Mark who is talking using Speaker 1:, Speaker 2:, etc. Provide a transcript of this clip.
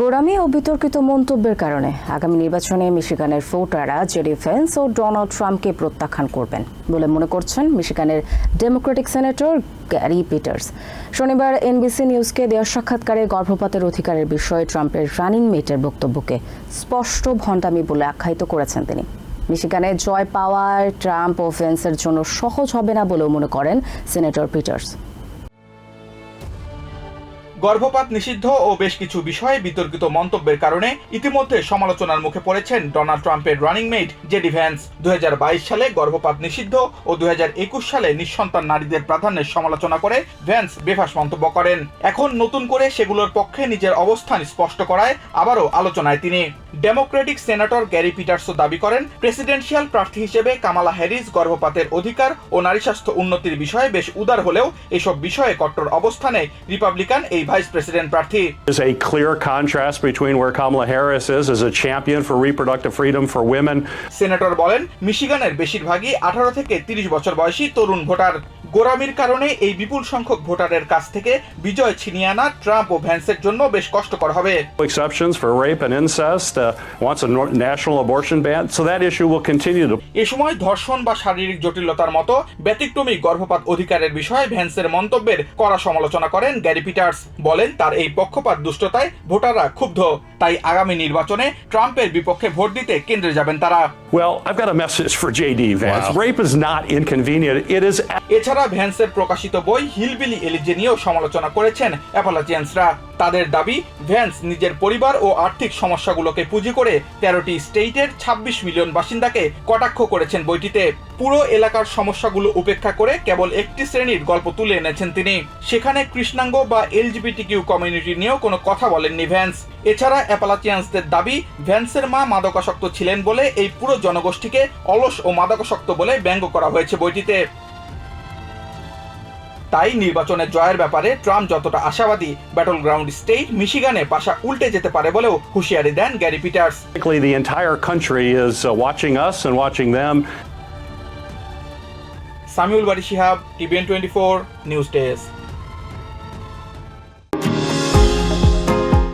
Speaker 1: গোড়ামি ও বিতর্কিত মন্তব্যের কারণে আগামী নির্বাচনে মিশিগানের ভোটাররা জেডি ফেন্স ও ডোনাল্ড ট্রাম্পকে প্রত্যাখ্যান করবেন বলে মনে করছেন মিশিগানের ডেমোক্রেটিক সেনেটর গ্যারি পিটার্স। শনিবার এনবিসি নিউজকে দেওয়া সাক্ষাৎকারে গর্ভপাতের অধিকারের বিষয়ে ট্রাম্পের রানিং মেটের বক্তব্যকে স্পষ্ট ভণ্ডামি বলে আখ্যায়িত করেছেন তিনি। মিশিগানে জয় পাওয়ার ট্রাম্প ও ফেন্সের জন্য সহজ হবে না বলেও মনে করেন সেনেটর পিটার্স।
Speaker 2: গর্ভপাত নিষিদ্ধ ও বেশ কিছু বিষয়ে বিতর্কিত মন্তব্যের কারণে ইতিমধ্যে সমালোচনার মুখে পড়েছেন ডোনাল্ড ট্রাম্পের রানিং মেট জেডি ভ্যান্স। দু হাজার বাইশ সালে গর্ভপাত নিষিদ্ধ ও দু হাজার একুশ সালে নিঃসন্তান নারীদের প্রাধান্যের সমালোচনা করে ভ্যান্স বেফাস মন্তব্য করেন। এখন নতুন করে সেগুলোর পক্ষে নিজের অবস্থান স্পষ্ট করায় আবারও আলোচনায় তিনি। ডেমোক্রেটিক সেনেটর গ্যারি পিটার্সও দাবি করেন, প্রেসিডেন্সিয়াল প্রার্থী হিসেবে কামালা হ্যারিস গর্ভপাতের অধিকার ও নারী স্বাস্থ্য উন্নতির বিষয়ে বেশ উদার হলেও এসব বিষয়ে কট্টর অবস্থানে রিপাবলিকান এই ভাইস প্রেসিডেন্ট প্রার্থী
Speaker 3: There's a clear contrast between where Kamala Harris is as a champion for reproductive freedom for women.
Speaker 2: Senator বলেন মিশিগানের বেশিরভাগই আঠারো থেকে তিরিশ বছর বয়সী তরুণ ভোটার। গোরামির কারণে এই বিপুল সংখ্যক ভোটারের কাছ থেকে বিজয় ছিনিয়ে আনা ট্রাম্প ও ভ্যান্সের জন্য বেশ কষ্টকর হবে।
Speaker 3: Exceptions for rape and incest, uh, wants a nor- national abortion ban. So that issue will continue to
Speaker 2: এ সময় ধর্ষণ বা শারীরিক জটিলতার মতো ব্যতিক্রমী গর্ভপাত অধিকারের বিষয়ে ভ্যান্সের মন্তব্যের কড়া সমালোচনা করেন গ্যারি পিটার্স। বলেন তার এই পক্ষপাত দুষ্টতায় ভোটাররা ক্ষুব্ধ। তাই আগামী নির্বাচনে ট্রাম্পের বিপক্ষে ভোট দিতে কেন্দ্রে যাবেন তারা।
Speaker 3: Well, I've got a message for JD Vance. Rape is not inconvenient. It is
Speaker 2: এছাড়া ভ্যান্সের প্রকাশিত বই হিলবিলি এলিজে নিয়েও সমালোচনা করেছেন অ্যাপালাচিয়ান্সরা তাদের দাবি ভ্যান্স নিজের পরিবার ও আর্থিক সমস্যাগুলোকে পুঁজি করে তেরোটি স্টেটের ২৬ মিলিয়ন বাসিন্দাকে কটাক্ষ করেছেন বইটিতে। পুরো এলাকার সমস্যাগুলো উপেক্ষা করে কেবল একটি শ্রেণির গল্প তুলে এনেছেন তিনি। সেখানে কৃষ্ণাঙ্গ বা এলজিবিটি কিউ কমিউনিটি নিয়েও কোনো কথা বলেননি ভ্যান্স। এছাড়া অ্যাপালাচিয়ান্সদের দাবি ভ্যান্সের মা মাদকাসক্ত ছিলেন বলে এই পুরো জনগোষ্ঠীকে অলস ও মাদকাসক্ত বলে ব্যঙ্গ করা হয়েছে বইটিতে। তাই নির্বাচনের জয়ের ব্যাপারে ট্রাম্প যতটা আশাবাদী ব্যাটল গ্রাউন্ড স্টেট মিশিগানে পাশা উল্টে যেতে পারে বলেও হুঁশিয়ারি দেন Gary Peters.
Speaker 3: The entire country is uh, watching us and watching them.
Speaker 2: Samiul Bari Shihab TVN twenty four news desk.